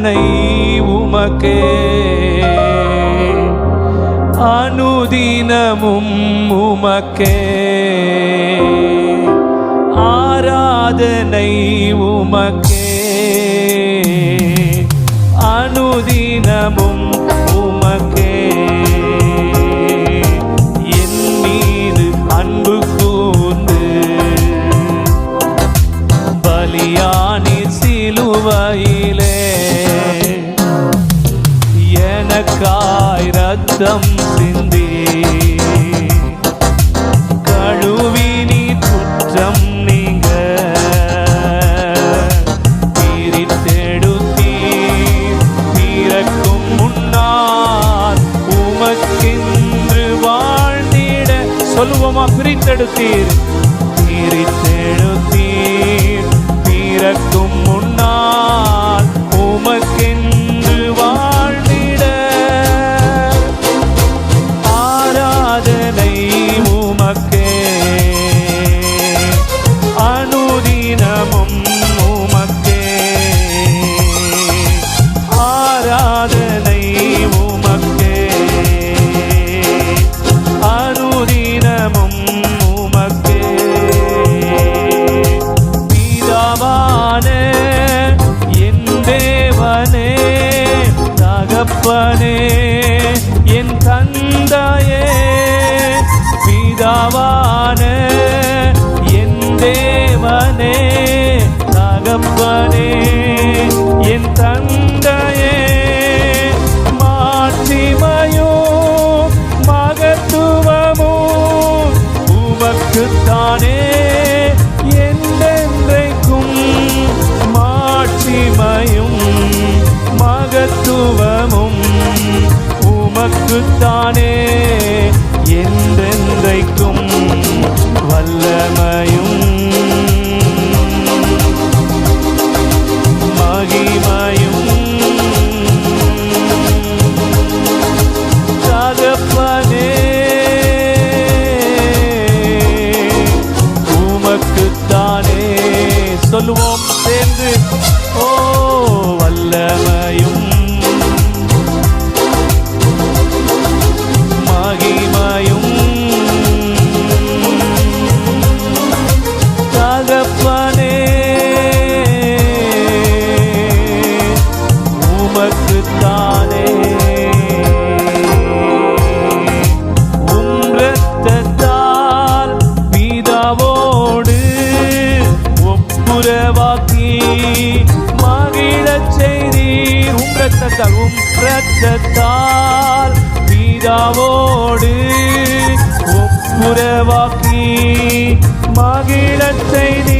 ஆராதனை உமக்கே. அனுதினமும் உமக்கே. ஆராதனை உமக்கே. அனுதினமும் ரத்தம் சிந்தே. கழுவினி குற்றம் நீங்க. பிரித்தெடுத்தீ பிறக்கும் முன்னால் உமக்கென்று வாழ்ந்திட. சொல்லுவோமா? பிரித்தெடுத்தீர். பிரித்தெடுத்தீர் பிறக்கும் முன் பிதாவான என் தேவனே தகப்பனே. சேர்ந்து ஓ வல்லமையும் உம் இரத்தத்தால் உம் பிதாவோடு ஒப்புரவாக்கி மகிழச் செய்தி